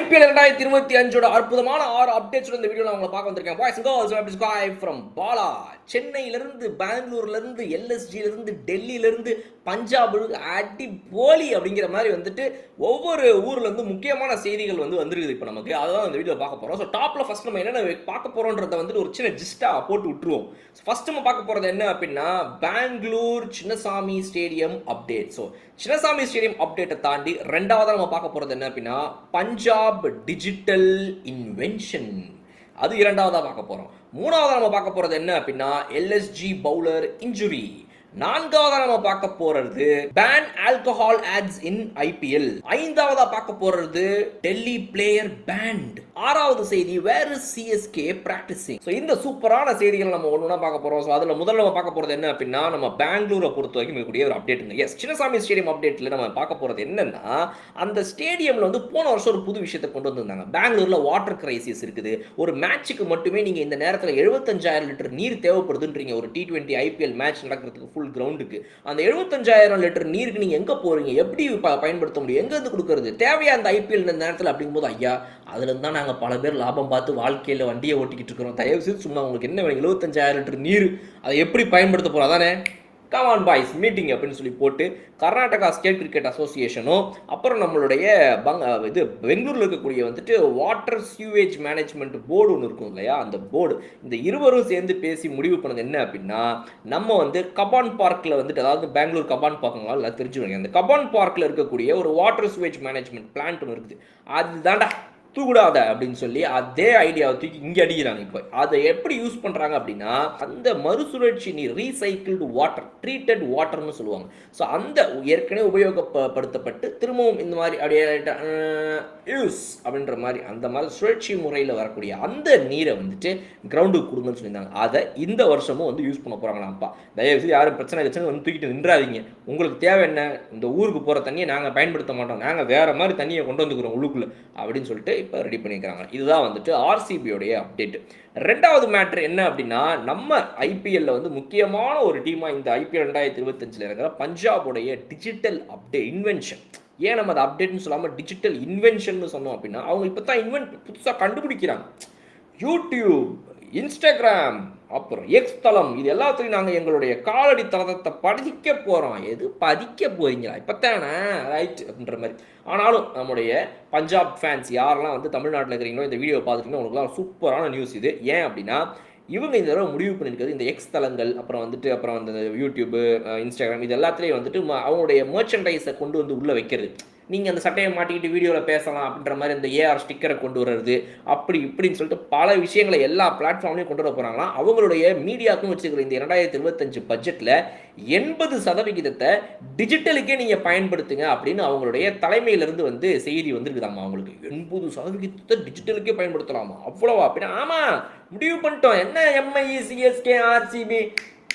IPL ரெண்டாயிரத்தி இருபத்தி அஞ்சோட அற்புதமான ஆறு அப்டேட்ஸ் இந்த வீடியோ உங்களை பார்க்க வந்திருக்கேன். பாய்ஸ் கேர்ள்ஸ் ஃப்ரம் பாலா சென்னையிலிருந்து இருந்து எல்எஸ்ஜியிலிருந்து டெல்லியிலிருந்து பஞ்சாபு அடி போலி அப்படிங்கிற மாதிரி வந்துட்டு ஒவ்வொரு ஊர்ல இருந்து முக்கியமான செய்திகள் வந்து வந்திருக்குது இப்போ நமக்கு. அதுதான் இந்த வீடியோ பார்க்க போறோம். ஸோ டாப்ல ஃபர்ஸ்ட் நம்ம என்னென்ன பார்க்க போறோன்றத வந்துட்டு ஒரு சின்ன ஜிஸ்டா போட்டு விட்டுருவோம். ஃபர்ஸ்ட் நம்ம பார்க்க போறது என்ன அப்படின்னா Bangalore Chinnaswamy stadium update so Chinnaswamy stadium அப்டேட்டை தாண்டி ரெண்டாவதாக நம்ம பார்க்க போறது என்ன அப்படின்னா பஞ்சாப் டிஜிட்டல் இன்வென்ஷன் அது இரண்டாவதா பார்க்க போறோம். மூணாவதாக நம்ம பார்க்க போறது என்ன அப்படின்னா எல்எஸ்ஜி பவுலர் இன்ஜுரி நான்காவதா நம்ம பார்க்க போறது ban alcohol ads in IPL ஐந்தாவதா பார்க்க போறது டெல்லி பிளேயர் பேண்ட் ஆறாவது செய்தி வேர் சிஎஸ்கே பிராக்டிசிங் ஸோ இந்த சூப்பரான செய்திகள் நம்ம ஒன்று பார்க்க போறோம். ஸோ அதில் முதல்ல நம்ம பார்க்க போறது என்ன அப்படின்னா நம்ம பெங்களூரை பொறுத்த வரைக்கும் இருக்கக்கூடிய ஒரு அப்டேட்டுங்க எஸ் சின்னசாமி ஸ்டேடியம் அப்டேட்ல நம்ம பார்க்க போறது என்னன்னா அந்த ஸ்டேடியம்ல வந்து போன வருஷம் ஒரு புது விஷயத்தை கொண்டு வந்திருந்தாங்க. பெங்களூர்ல வாட்டர் கிரைசிஸ் இருக்குது. ஒரு மேட்சுக்கு மட்டுமே நீங்க இந்த நேரத்தில் எழுபத்தஞ்சாயிரம் லிட்டர் நீர் தேவைப்படுதுன்றீங்க. ஒரு டி ட்வெண்ட்டி ஐபிஎல் மேட்ச் நடக்கிறதுக்கு ஃபுல் கிரவுண்டுக்கு அந்த எழுபத்தஞ்சாயிரம் லிட்டர் நீருக்கு நீங்க எங்க போறீங்க? எப்படி ப- பயன்படுத்த முடியும்? எங்க இருந்து கொடுக்கறது? தேவையா அந்த ஐபிஎல் இந்த நேரத்தில் அப்படிங்கும்போது? ஐயா அதுல இருந்து தான் நாங்க பல பேர் லாபம் பார்த்து வாழ்க்கையில வண்டியை ஓட்டிக்கிட்டு இருக்கிறோம். தயவு செய்து சும்மா உங்களுக்கு என்ன வேணும்? எழுபத்தஞ்சாயிரம் லிட்டர் நீர் அதை எப்படி பயன்படுத்த போகிறோம் அதானே? கமான் பாய்ஸ் மீட்டிங் அப்படின்னு சொல்லி போட்டு கர்நாடகா ஸ்டேட் கிரிக்கெட் அசோசியேஷனும் அப்புறம் நம்மளுடைய பங் இது பெங்களூரில் இருக்கக்கூடிய வந்துட்டு வாட்டர் சியூவேஜ் மேனேஜ்மெண்ட் போர்டு ஒன்று இருக்கும் இல்லையா? அந்த போர்டு இந்த இருவரும் சேர்ந்து பேசி முடிவு பண்ணது என்ன அப்படின்னா நம்ம வந்து கபான் பார்க்கில் வந்துட்டு அதாவது பெங்களூர் கபான் பார்க்குங்களா எல்லாம் தெரிஞ்சுக்கணும் அந்த கபான் பார்க்கில் இருக்கக்கூடிய ஒரு வாட்டர் சியூவேஜ் மேனேஜ்மெண்ட் பிளான்ட் ஒன்று இருக்குது. அதுதான்டா தூக்கூடாத அப்படின்னு சொல்லி அதே ஐடியாவை தூக்கி இங்கே அடிக்கிறாங்க இப்போ. அதை எப்படி யூஸ் பண்ணுறாங்க அப்படின்னா அந்த மறுசுழற்சி நீர் ரீசைக்கிள்டு வாட்டர் ட்ரீட்டட் வாட்டர்னு சொல்லுவாங்க. ஸோ அந்த ஏற்கனவே உபயோகப்படுத்தப்பட்டு திரும்பவும் இந்த மாதிரி அப்படியே யூஸ் அப்படின்ற மாதிரி அந்த மாதிரி சுழற்சி முறையில் வரக்கூடிய அந்த நீரை வந்துட்டு கிரவுண்டுக்கு கொடுங்கன்னு சொல்லியிருந்தாங்க. அதை இந்த வருஷமும் வந்து யூஸ் பண்ண போகிறாங்களாம்ப்பா தயவுசெய்து யாரும் பிரச்சனை பிரச்சனை வந்து தூக்கிட்டு நின்றாதீங்க. உங்களுக்கு தேவை என்ன? இந்த ஊருக்கு போகிற தண்ணியை நாங்கள் பயன்படுத்த மாட்டோம். நாங்கள் வேறு மாதிரி தண்ணியை கொண்டு வந்துக்கிறோம் உள்ளுக்குள்ளே அப்படின்னு சொல்லிட்டு இப்போ ரெடி பண்ணியிருக்காங்க இதுதான் வந்துட்டு ஆர்சிபியோடைய அப்டேட் ரெண்டாவது மேட்ரு என்ன அப்படின்னா நம்ம ஐபிஎல்ல வந்து முக்கியமான ஒரு டீமாக இந்த ஐபிஎல் ரெண்டாயிரத்தி இருபத்தஞ்சில் இருக்கிற பஞ்சாபுடைய டிஜிட்டல் அப்டேட் இன்வென்ஷன் ஏன் நம்ம அதை அப்டேட்னு சொல்லாமல் டிஜிட்டல் இன்வென்ஷன் சொன்னோம் அப்படின்னா அவங்க இப்போ தான் இன்வென்ட் புதுசாக கண்டுபிடிக்கிறாங்க. யூடியூப் இன்ஸ்டாகிராம் அப்புறம் எக்ஸ் தளம் இது எல்லாத்துலையும் நாங்கள் எங்களுடைய காலடி தளத்தை பதிக்க போகிறோம் எது? பதிக்க போறீங்களா? இப்போ தானே ரைட் அப்படின்ற மாதிரி. ஆனாலும் நம்முடைய பஞ்சாப் ஃபேன்ஸ் யாரெல்லாம் வந்து தமிழ்நாட்டில் இருக்கிறீங்களோ இந்த வீடியோ பார்த்துட்டீங்கன்னா உங்களுக்குலாம் சூப்பரான நியூஸ் இது. ஏன் அப்படின்னா இவங்க இந்த தடவை முடிவு பண்ணியிருக்கிறது இந்த எக்ஸ் தளங்கள் அப்புறம் வந்துட்டு அப்புறம் அந்த யூடியூப்பு இன்ஸ்டாகிராம் இது எல்லாத்துலேயும் வந்துட்டு ம- அவங்களுடைய மர்ச்சன்டைஸை கொண்டு வந்து உள்ளே வைக்கிறது. நீங்கள் அந்த சட்டையை மாட்டிக்கிட்டு வீடியோவில் பேசலாம் அப்படின்ற மாதிரி இந்த ஏஆர் ஸ்டிக்கரை கொண்டு வர்றது அப்படி இப்படின்னு சொல்லிட்டு பல விஷயங்களை எல்லா பிளாட்ஃபார்ம்லையும் கொண்டு வர போகிறாங்களாம் அவங்களுடைய மீடியாவுக்கும் வச்சுக்கிற இந்த இரண்டாயிரத்தி இருபத்தஞ்சு பட்ஜெட்டில் எண்பது சதவிகிதத்தை டிஜிட்டலுக்கே நீங்கள் பயன்படுத்துங்க அப்படின்னு அவங்களுடைய தலைமையிலேருந்து வந்து செய்தி வந்துருக்குதாமா அவங்களுக்கு. எண்பது சதவிகிதத்தை டிஜிட்டலுக்கே பயன்படுத்தலாமா? அவ்வளோவா? அப்படின்னா ஆமாம் முடிவு பண்ணிட்டோம். என்ன எம்ஐஇ சிஎஸ்கே ஆர்சிபி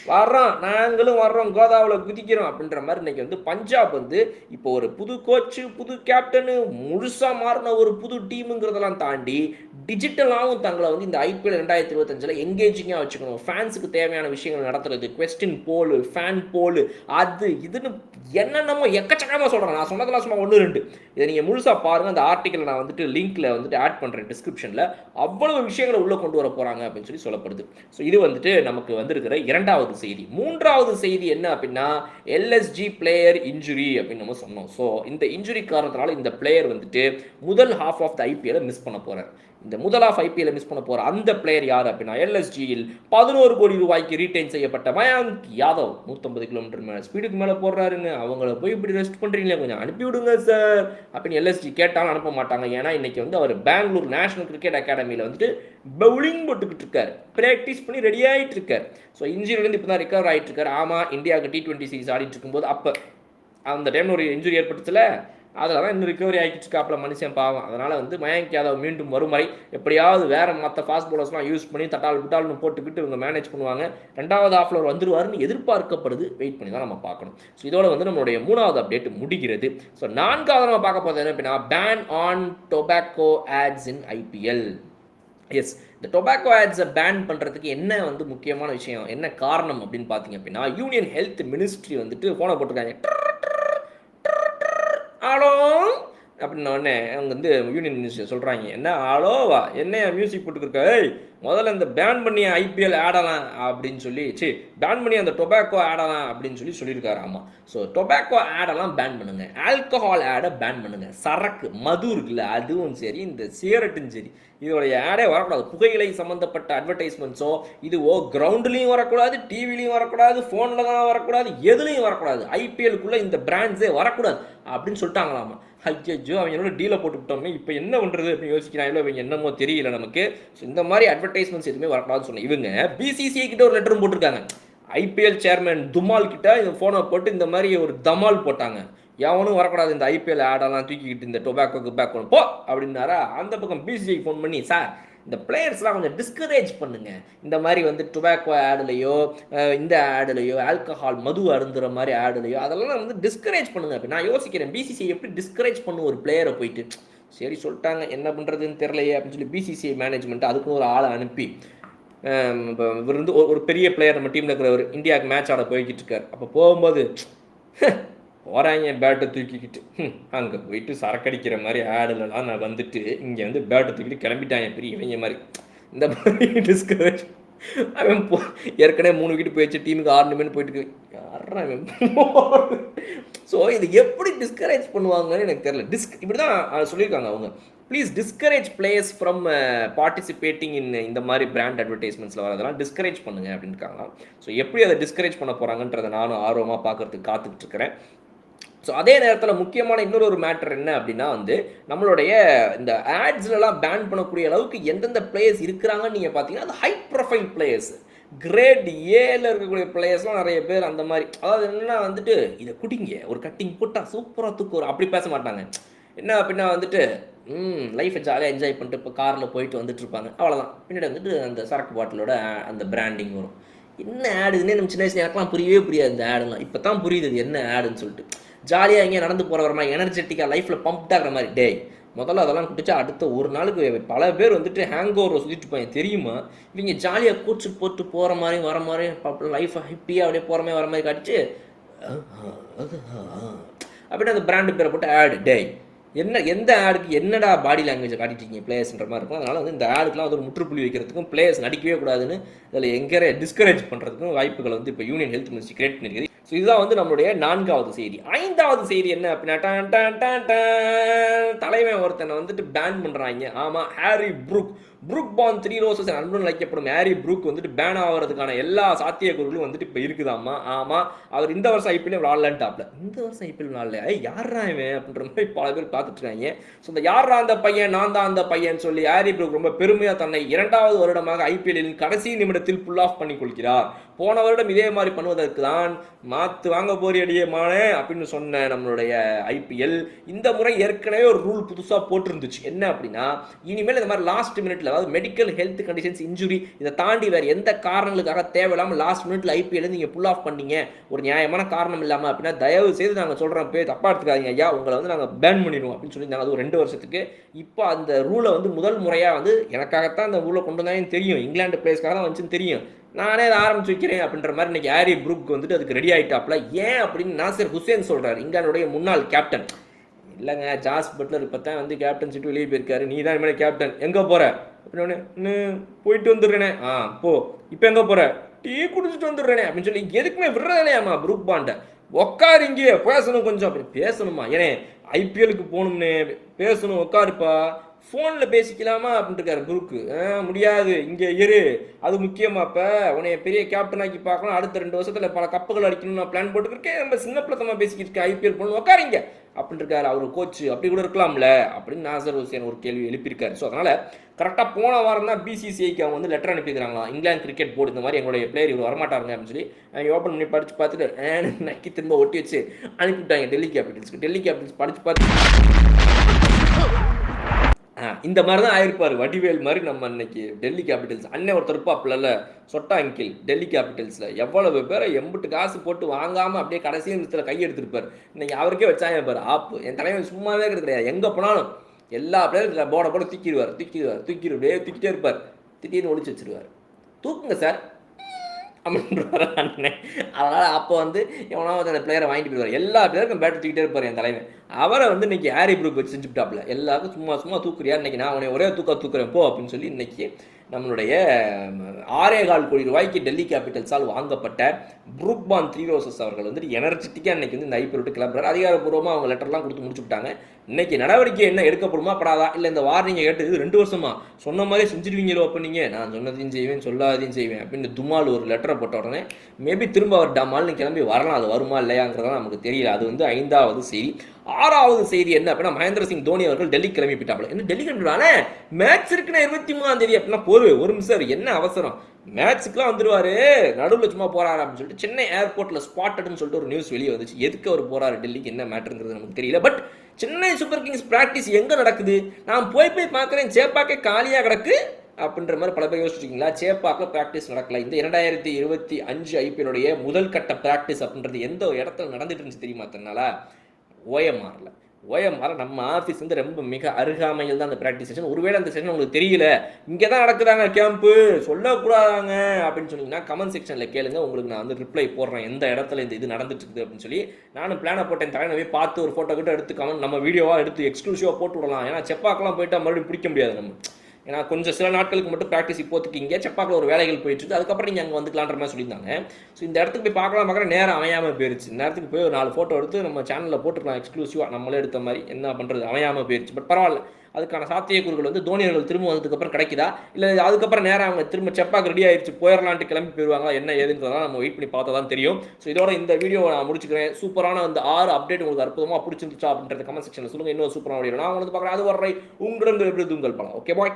வர்றோம் நாங்களும் வர்றோம் கோதாவில் குதிக்கிறோம் அப்படின்ற மாதிரி இன்னைக்கு வந்து பஞ்சாப் வந்து இப்போ ஒரு புது கோச்சு புது கேப்டனு முழுசாக மாறின ஒரு புது டீமுங்கிறதெல்லாம் தாண்டி டிஜிட்டலாகவும் தங்களை வந்து இந்த ஐபிஎல் ரெண்டாயிரத்தி இருபத்தஞ்சில் எங்கேஜிங்காக வச்சுக்கணும். ஃபேன்ஸுக்கு தேவையான விஷயங்கள் நடத்துறது கொஸ்டின் போலு ஃபேன் போலு அது இதுன்னு என்னென்னமோ எக்கச்சக்கமாக சொல்கிறேன் நான் சொன்னதெல்லாம் சும்மா ஒன்று ரெண்டு. இதை நீங்கள் முழுசாக பாருங்கள் அந்த ஆர்டிக்கல் நான் வந்துட்டு லிங்க்கில் வந்துட்டு ஆட் பண்ணுறேன் டிஸ்கிரிப்ஷனில் அவ்வளவு விஷயங்களை உள்ளே கொண்டு வர போகிறாங்க அப்படின்னு சொல்லி சொல்லப்படுது. ஸோ இது வந்துட்டு நமக்கு வந்திருக்கிற இரண்டாவது செய்தி. மூன்றாவது செய்தி என்ன அப்படின்னா எல்எஸ்ஜி பிளேயர் இன்ஜுரி அப்படின்னு நம்ம சொன்னோம். ஸோ இந்த இன்ஜுரி காரணத்தினால இந்த பிளேயர் வந்துட்டு முதல் half of the IPL miss பண்ண போறார். இந்த முதல் ஆஃப் மிஸ் பண்ண போகிற அந்த பிளேயர் யார் அப்படின்னா எல்எஸ்ஜியில் பதினோரு கோடி ரூபாய்க்கு ரீடைன் செய்யப்பட்ட மயாங்க் யாதவ். நூற்றம்பது கிலோமீட்டர் மேலே ஸ்பீடுக்கு மேலே போடுறாருங்க அவங்கள போய் இப்படி ரெஸ்ட் பண்ணுறீங்களே கொஞ்சம் அனுப்பிவிடுங்க சார் அப்படின்னு எல்எஸ்ஜி கேட்டாலும் அனுப்ப மாட்டாங்க. ஏன்னா இன்னைக்கு வந்து அவர் பெங்களூர் நேஷனல் கிரிக்கெட் அகாடமியில் வந்துட்டு பவுலிங் போட்டுக்கிட்டு இருக்கார். ப்ராக்டிஸ் பண்ணி ரெடி ஆகிட்டு இருக்கார். ஸோ இன்ஜுரியிலேருந்து இப்போ தான் ரிகவர் ஆகிட்டு இருக்கார். ஆமாம் இந்தியாவுக்கு டி டுவெண்ட்டி சீரிஸ் ஆடிட்டு இருக்கும்போது அப்போ அந்த டைமில் ஒரு இன்ஜுரி ஏற்பட்டுச்சுல? அதில் தான் இன்னும் ரிகவரி ஆகிட்டு இருக்காப்புல மனுஷன் பாவம். அதனால் வந்து மயங்க் யாதவ் மீண்டும் வரும் வரை எப்படியாவது வேறு மற்ற ஃபாஸ்ட் பவுலர்ஸ்லாம் யூஸ் பண்ணி தட்டால் விட்டால்னு போட்டுக்கிட்டு இவங்க மேனேஜ் பண்ணுவாங்க. ரெண்டாவது ஆஃப்ல அவர் வந்துருவாருன்னு எதிர்பார்க்கப்படுது. வெயிட் பண்ணி தான் நம்ம பார்க்கணும். ஸோ இதோட வந்து நம்மளுடைய மூணாவது அப்டேட் முடிகிறது. ஸோ நான்காவது நம்ம பார்க்க போகிறது என்ன அப்படின்னா ban on tobacco ads in IPL yes இந்த டொபாக்கோ ஆட்ஸை பேன் பண்ணுறதுக்கு என்ன வந்து முக்கியமான விஷயம்? என்ன காரணம் அப்படின்னு பார்த்தீங்க அப்படின்னா யூனியன் ஹெல்த் மினிஸ்ட்ரி வந்துட்டு ஃபோனை போட்டிருக்காங்க. ஆலோ அப்படின்னோடனே அவங்க வந்து யூனியன் மினிஸ்டர் சொல்கிறாங்க என்ன ஆலோவா? என்னையா மியூசிக் போட்டுக்கிருக்க ஏய் முதல்ல இந்த பேன் பண்ணி ஐபிஎல் ஆடலாம் அப்படின்னு சொல்லி சரி பேன் பண்ணி அந்த டொபாக்கோ ஆடலாம் அப்படின்னு சொல்லி சொல்லியிருக்காரு ஆமாம் ஸோ டொபாக்கோ ஆடெல்லாம் பேன் பண்ணுங்க. ஆல்கஹால் ஆடை பேன் பண்ணுங்க. சரக்கு மது இருக்குல்ல அதுவும் சரி இந்த சிகரெட்டும் சரி இதோடைய ஆடே வரக்கூடாது. புகையிலை சம்மந்தப்பட்ட அட்வர்டைஸ்மெண்ட்ஸோ இதுவோ கிரவுண்ட்லேயும் வரக்கூடாது டிவிலையும் வரக்கூடாது ஃபோனில் தான் வரக்கூடாது எதுலேயும் வரக்கூடாது. ஐபிஎலுக்குள்ளே இந்த பிராண்ட்ஸே வரக்கூடாது அப்படின்னு சொல்லிட்டாங்களாமா. ஐயோ அவங்க என்னோட டீலை போட்டு விட்டோமே இப்போ என்ன பண்ணுறது அப்படின்னு யோசிக்கிறாங்களோ இவங்க என்னமோ தெரியல நமக்கு. ஸோ இந்த மாதிரி அட்வர்டைஸ்மெண்ட்ஸ் எதுவுமே வரக்கூடாதுன்னு சொன்னேன். இவங்க பிசிசிஐ கிட்ட ஒரு லெட்டரும் போட்டிருக்காங்க. ஐபிஎல் சேர்மேன் துமால் கிட்ட இந்த ஃபோனை போட்டு இந்த மாதிரி ஒரு தமால் போட்டாங்க. எவனும் வரக்கூடாது? இந்த ஐபிஎல் ஆடெல்லாம் தூக்கிக்கிட்டு இந்த டொபாக்கோ குபாக்கோ போ அப்படின்னாரா அந்த பக்கம் பிசிஐ ஃபோன் பண்ணி சார் இந்த பிளேயர்ஸ்லாம் கொஞ்சம் டிஸ்கரேஜ் பண்ணுங்க. இந்த மாதிரி வந்து டொபாக்கோ ஆடுலையோ இந்த ஆடுலையோ ஆல்கஹால் மது அருந்துற மாதிரி ஆடுலையோ அதெல்லாம் வந்து டிஸ்கரேஜ் பண்ணுங்க. அப்படி நான் யோசிக்கிறேன். பிசிசி எப்படி டிஸ்கரேஜ் பண்ணும் ஒரு பிளேயரை போயிட்டு? சரி சொல்லிட்டாங்க. என்ன பண்ணுறதுன்னு தெரிலையே அப்படின்னு சொல்லி பிசிசிஐ மேனேஜ்மெண்ட் அதுக்குன்னு ஒரு ஆளை அனுப்பி இப்போ இவர் வந்து ஒரு பெரிய பிளேயர் நம்ம டீமில் இருக்கிறவர் இந்தியாவுக்கு மேட்ச் ஆட போய்கிட்டு இருக்கார். அப்போ போகும்போது போகிறாங்க பேட்டை தூக்கிக்கிட்டு. அங்கே போயிட்டு சரக்கடிக்கிற மாதிரி ஆடுலலாம் நான் வந்துட்டு இங்கே வந்து பேட்டை தூக்கிட்டு கிளம்பிட்டாங்க. பெரிய இவங்க மாதிரி. இந்த மாதிரி டிஸ்கரேஜ் அவன் போ ஏற்கனவே மூணு விக்கெட் போயிடுச்சு டீமுக்கு ஆறு நிமிடம் போயிட்டு இருக்கு ஸோ இது எப்படி டிஸ்கரேஜ் பண்ணுவாங்கன்னு எனக்கு தெரியல. டிஸ்க் இப்படி தான் சொல்லியிருக்காங்க அவங்க. Please discourage players from participating in இந்த மாதிரி பிராண்ட் அட்வர்டைஸ்மெண்ட்ஸில் வரதெல்லாம் டிஸ்கரேஜ் பண்ணுங்க அப்படின்னு இருக்காங்க ஸோ எப்படி அதை டிஸ்கரேஜ் பண்ண போகிறாங்கன்றதை நானும் ஆர்வமாக பார்க்கறதுக்கு காத்துக்கிட்டு இருக்கிறேன். ஸோ அதே நேரத்தில் முக்கியமான இன்னொரு ஒரு மேட்டர் என்ன அப்படின்னா வந்து நம்மளுடைய இந்த ஆட்ஸ்லலாம் பேன் பண்ணக்கூடிய அளவுக்கு எந்தெந்த பிளேயர்ஸ் இருக்கிறாங்கன்னு நீங்கள் பார்த்தீங்கன்னா அது ஹை ப்ரொஃபைல் பிளேயர்ஸ் கிரேட் ஏல இருக்கக்கூடிய பிளேயர்ஸ்லாம் நிறைய பேர் அந்த மாதிரி. அதாவது என்னென்னா வந்துட்டு இதை குடிங்க. ஒரு கட்டிங் போட்டால் சூப்பராக தூக்கு. அப்படி பேச மாட்டாங்க. என்ன அப்படின்னா வந்துட்டு ம் லைஃப்பை ஜாலியாக என்ஜாய் பண்ணிட்டு இப்போ காரில் போயிட்டு வந்துட்டு இருப்பாங்க. அவ்வளோதான் பின்னாடி வந்துட்டு அந்த சரக்கு பாட்டிலோட அந்த பிராண்டிங் வரும். என்ன ஆடுதுன்னே நம்ம சின்ன வயசுல எனக்குலாம் புரியவே புரியாது இந்த ஆடுலாம் இப்போ தான் புரியுது என்ன ஆடுன்னு சொல்லிட்டு. ஜாலியாக எங்கேயும் நடந்து போகிற மாதிரி எனர்ஜெட்டிக்காக லைஃப்பில் பம்ப்ட் ஆகிற மாதிரி. டேய் முதல்ல அதெல்லாம் குடிச்சா அடுத்த ஒரு நாளுக்கு பல பேர் வந்துட்டு ஹேங் ஓவரை சுற்றிட்டு போய் தெரியுமா? இவங்க ஜாலியாக கூச்சு போட்டு போகிற மாதிரி வர மாதிரி லைஃப்பை ஹிப்பியாக அப்படியே போகிற மாதிரி வர மாதிரி காட்டிச்சு. அப்படின்னு அந்த பிராண்டு பேரை போட்டு ஆடு டேய் என்ன எந்த ஆடுக்கு என்னடா பாடி லாங்குவேஜை காட்டிட்டீங்க பிளேயர்ஸ்ன்ற மாதிரி இருக்கும். அதனால் வந்து இந்த ஆடுக்குலாம் வந்து ஒரு முற்றுப்புள்ளி வைக்கிறதுக்கும் பிளேயர்ஸ் நடிக்கவே கூடாதுன்னு அதில் எங்கே டிஸ்கரேஜ் பண்ணுறதுக்கும் வாய்ப்புகள் வந்து இப்போ யூனியன் ஹெல்த் மினிஸ்ட்ரி கிரியேட் பண்ணியிருக்குது ஸோ இதுதான் வந்து நம்மளுடைய நான்காவது செய்தி. ஐந்தாவது செய்தி என்ன அப்படின்னா தலைமை தலைவன் ஒருத்தனை வந்துட்டு பேன் பண்ணுறாங்க ஆமாம் Harry Brook. Brooke Bond Three Roses அன்புடன் அழைக்கப்படும் ஹாரி ப்ரூக் வந்துட்டு பேன் ஆகிறதுக்கான எல்லா சாத்தியக்கூறுகளும் வந்துட்டு இப்போ இருக்குதாம்மா? ஆமாம் அவர் இந்த வருஷம் ஐபிஎல் விளாட்லான்ட்டாப்ல. இந்த வருஷம் ஐபிஎல் விளாட்ல யாரா இவன் அப்படின்ற மாதிரி பல பேர் பார்த்துட்டு இருக்காங்க. ஸோ இந்த யாரா அந்த பையன் நான் தான் அந்த பையன் சொல்லி ஹாரி ப்ரூக் ரொம்ப பெருமையாக தன்னை இரண்டாவது வருடமாக ஐபிஎல்லில் கடைசி நிமிடத்தில் புல் ஆஃப் பண்ணி கொள்கிறார். போன வருடம் இதே மாதிரி பண்ணுவதற்கு தான் மாத்து வாங்க போறியடியே மானே அப்படின்னு சொன்ன நம்மளுடைய ஐபிஎல் இந்த முறை ஏற்கனவே ஒரு ரூல் புதுசாக போட்டிருந்துச்சு. என்ன அப்படின்னா இனிமேல் இந்த மாதிரி லாஸ்ட் மினிட்ல அதாவது மெடிக்கல் ஹெல்த் கண்டிஷன்ஸ் இன்ஜுரி இதை தாண்டி வேறு எந்த காரணங்களுக்காக தேவையில்லாமல் லாஸ்ட் மினிட்ல ஐபிஎல் நீங்கள் புல் ஆஃப் பண்ணீங்க ஒரு நியாயமான காரணம் இல்லாமல் அப்படின்னா தயவு செய்து நாங்கள் சொல்கிறோம் போய் தப்பா எடுத்துக்காதீங்க ஐயா. உங்களை வந்து நாங்கள் பேன் பண்ணிடுவோம் அப்படின்னு சொல்லியிருந்தாங்க. அது ஒரு ரெண்டு வருஷத்துக்கு. இப்போ அந்த ரூலை வந்து முதல் முறையாக வந்து எனக்காகத்தான் அந்த ரூலை கொண்டு வந்தாங்கன்னு தெரியும். இங்கிலாந்து பிளேஸ்க்காக தான் வந்துச்சுன்னு தெரியும். நானே அதை ஆரம்பிச்சு வைக்கிறேன் அப்படின்ற மாதிரி இன்னைக்கு ஹாரி ப்ரூக் வந்துட்டு அதுக்கு ரெடி ஆகிட்டாப்ல ஏன் அப்படின்னு நாசர் ஹுசேன் சொல்கிறார் இங்கிலாந்துடைய முன்னாள் கேப்டன் இல்லைங்க ஜாஸ் பட்லர் இப்போ தான் வந்து கேப்டன் சிட்டு வெளியே போயிருக்காரு. நீ தான் இனிமேல் கேப்டன் எங்கே போகிற அப்படின்னு போயிட்டு வந்துடுறேனே. ஆ போ. இப்போ எங்கே போகிற டீ குடிச்சிட்டு வந்துடுறேனே. அப்படின்னு சொல்லி எதுக்குமே விடுறதானேம்மா ப்ரூக் பாண்டை உக்காரு இங்கே பேசணும் கொஞ்சம். அப்படி பேசணுமா? ஏனே ஐபிஎலுக்கு போகணும்னு பேசணும் உட்காருப்பா ஃபோனில் பேசிக்கலாமா அப்படின்ட்டு குருக்கு. முடியாது. இங்கே இரு. அது முக்கியமாக இப்போ உன்னைய பெரிய கேப்டன் ஆக்கி பார்க்கணும். அடுத்த ரெண்டு வருஷத்தில் பல கப்புகள் அடிக்கணும்னு நான் பிளான் போட்டுருக்கேன் நம்ம சின்ன பிள்ளத்தமாக பேசிக்கிட்டு இருக்கேன். ஐபிஎல் போன உட்காரிங்க அப்படின்ட்டுருக்காரு இருக்காரு அவர் கோச் அப்படி கூட இருக்கலாம்ல. அப்படின்னு நாசர் ஹுசேன் ஒரு கேள்வி எழுப்பியிருக்காரு. ஸோ அதனால் கரெக்டாக போன வாரம் தான் பிசிசிஐக்கு அவங்க வந்து லெட்டர் அனுப்பிக்கிறாங்களா இங்கிலாந்து கிரிக்கெட் போர்டு இந்த மாதிரி எங்களுடைய பிளேயர் இவர் வரமாட்டாருங்க அப்படின்னு சொல்லி ஓப்பன் பண்ணி படித்து பார்த்துட்டு நக்கி திரும்ப ஒட்டி வச்சு அனுப்பிவிட்டாங்க. டெல்லி கேபிட்டல்ஸ்க்கு டெல்லி கேபிட்டல்ஸ் படித்து பார்த்து இந்த மாதிரி தான் ஆயிருப்பார் வடிவேல் மாதிரி நம்ம இன்னைக்கு டெல்லி கேபிட்டல்ஸ் அண்ணன் ஒருத்தர் இருப்பாப்ல சொட்டா அங்கிள் டெல்லி கேபிட்டல்ஸில் எவ்வளவு பேரை எம்பிட்டு காசு போட்டு வாங்காமல் அப்படியே கடைசி நிமிஷத்தில் கை இன்னைக்கு அவருக்கே வச்சாங்க பாரு ஆப்பு. என் தலைவன் சும்மாவே இருக்கிறது கிடையாது. எங்கே போனாலும் எல்லா பிளேயரும் போட போட தூக்கிடுவார் தூக்கிடுவார் தூக்கிடுவார் தூக்கிட்டே இருப்பார். திடீர்னு ஒழிச்சு வச்சிருவார். தூக்குங்க சார் அப்படின்றார் அண்ணன் அதனால் அப்போ வந்து எவனாவது அந்த பிளேயரை வாங்கிட்டு போயிடுவார். எல்லா பிளேயருக்கும் பேட் தூக்கிட்டே இருப்பார் என் தலைவன். அவரை வந்து இன்னைக்கு ஹாரி ப்ரூப் வச்சு செஞ்சுட்டாப்ல. எல்லாருக்கும் சும்மா சும்மா தூக்குறியா? இன்னைக்கு நான் உன்னை ஒரே தூக்கா தூக்குறேன் போ அப்படின்னு சொல்லி இன்னைக்கு நம்மளுடைய ம், ஆறே கால் கோடி ரூபாய்க்கு டெல்லி கேபிட்டல்ஸால் வாங்கப்பட்ட புரூக்பான் த்ரீ ரோசஸ் அவர்கள் வந்துட்டு எனர்ஜெட்டிக்காக இன்னைக்கு வந்து இந்த ஐபிஎல் விட்டு கிளம்புறாரு. அதிகாரப்பூர்வமாக அவங்க லெட்டர்லாம் கொடுத்து முடிச்சு விட்டாங்க இன்னைக்கு நடவடிக்கை என்ன? எடுக்கப்படுமா படாதா? இல்லை இந்த வார்னிங்கை கேட்டு ரெண்டு வருஷமா? சொன்ன மாதிரி செஞ்சிருவீங்களோ அப்போ நீங்கள் நான் சொன்னதையும் செய்வேன் சொல்லாதையும் செய்வேன் அப்படின்னு துமால் ஒரு லெட்டரை போட்ட உடனே மேபி திரும்ப அவர் டமால்னு கிளம்பி வரலாம். அது வருமா? இல்லையாங்கிறதெல்லாம் நமக்கு தெரியல. அது வந்து ஐந்தாவது செய்தி ஆறாவது செய்தி என்ன அப்படின்னா மகேந்திர சிங் தோனி அவர்கள் டெல்லி கிளம்பி போயிட்டாப்ல என்ன டெல்லி கிளம்பிடுவானே? மேட்ச் இருக்குன்னா இருபத்தி மூணாம் தேதி அப்படின்னா போர்வே. ஒரு நிமிஷம் என்ன அவசரம்? மேட்ச்சுக்குலாம் வந்துருவாரு. நடுவில் சும்மா போறாரு அப்படின்னு சொல்லிட்டு சென்னை ஏர்போர்ட்ல ஸ்பாட்டட்னு சொல்லிட்டு ஒரு நியூஸ் வெளியே வந்துச்சு. எதுக்கு அவர் போறாரு டெல்லிக்கு? என்ன மேட்டருங்கிறது நமக்கு தெரியல. But Chennai Super Kings practice எங்க நடக்குது? நான் போய் போய் பார்க்குறேன். சேப்பாக்கே காலியாக கிடக்கு அப்படின்ற மாதிரி பல பேர் யோசிச்சிருக்கீங்களா? சேப்பாக்கில் ப்ராக்டிஸ் நடக்கல. இந்த இரண்டாயிரத்தி இருபத்தி அஞ்சு ஐபிஎல்லுடைய முதல் கட்ட ப்ராக்டிஸ் அப்படின்றது எந்த இடத்துல நடந்துட்டு இருந்துச்சு தெரியுமா தன்னால? ஓஎம்ஆரில் ஓஎம்ஆர் நம்ம ஆஃபீஸ் வந்து ரொம்ப மிக அருகாமையில் தான் அந்த ப்ராக்டிஸ் செஷன் ஒருவேளை அந்த செஷன் உங்களுக்கு தெரியல இங்கே தான் நடக்குதாங்க கேம்ப்பு சொல்லக்கூடாதாங்க அப்படின்னு சொன்னீங்கன்னா கமெண்ட் செக்ஷனில் கேளுங்க. உங்களுக்கு நான் வந்து ரிப்ளை போடுறேன். எந்த இடத்துல இந்த இது நடந்துட்டு இருக்குது அப்படின்னு சொல்லி. நானும் பிளானை போட்டேன். தலைவனை பார்த்து ஒரு ஃபோட்டோ கிட்ட எடுத்து கமெண்ட் நம்ம வீடியோவாக எடுத்து எக்ஸ்க்ளூசிவாக போட்டு விடலாம். ஏன்னா செப்பாக்கெல்லாம் போயிட்டால் மறுபடியும் பிடிக்க முடியாது நம்ம. ஏன்னா கொஞ்சம் சில நாட்களுக்கு மட்டும் ப்ராக்டிஸ் இப்போதைக்கு இங்கே. செப்பாக்கில் ஒரு வேலைகள் போயிட்டு அதுக்கப்புறம் நீங்கள் அங்கே வந்துக்கலான்ற மாதிரி சொல்லியிருந்தாங்க. ஸோ இந்த இடத்துக்கு போய் பார்க்கலாம் பார்க்குற நேரம் அமையாமல் போயிருச்சு. இந்த இடத்துக்கு போய் ஒரு நாலு ஃபோட்டோ எடுத்து நம்ம சேனலில் போட்டுக்கலாம் எக்ஸ்க்ளூசிவாக நம்மளே எடுத்த மாதிரி என்ன பண்ணுறது அமையாமல் போயிருச்சு. பட் பரவாயில்ல. அதுக்கான சாத்தியக்கூறுகள் வந்து தோனி அவர்கள் திரும்ப வந்ததுக்கப்புறம் கிடைக்குதா? இல்லை அதுக்கப்புறம் நேரம் அவங்க திரும்ப செப்பாக்கு ரெடி ஆயிடுச்சு போயிடலான்ட்டு கிளம்பி போயிடுவாங்களா என்ன ஏதுன்றதெல்லாம் நம்ம வெயிட் பண்ணி பார்த்தா தான் தெரியும். ஸோ இதோட இந்த வீடியோ நான் முடிச்சுக்கிறேன். சூப்பரான அந்த ஆறு அப்டேட் உங்களுக்கு அற்புதமாக பிடிச்சிருந்துச்சா அப்படின்றத கமெண்ட் செக்ஷனில் சொல்லுங்கள் இன்னும் சூப்பரான வீடியோ நான் வந்து பார்க்குறேன். அது வரை உங்களிடம் எப்படி உங்கள் படம் ஓகே பாய்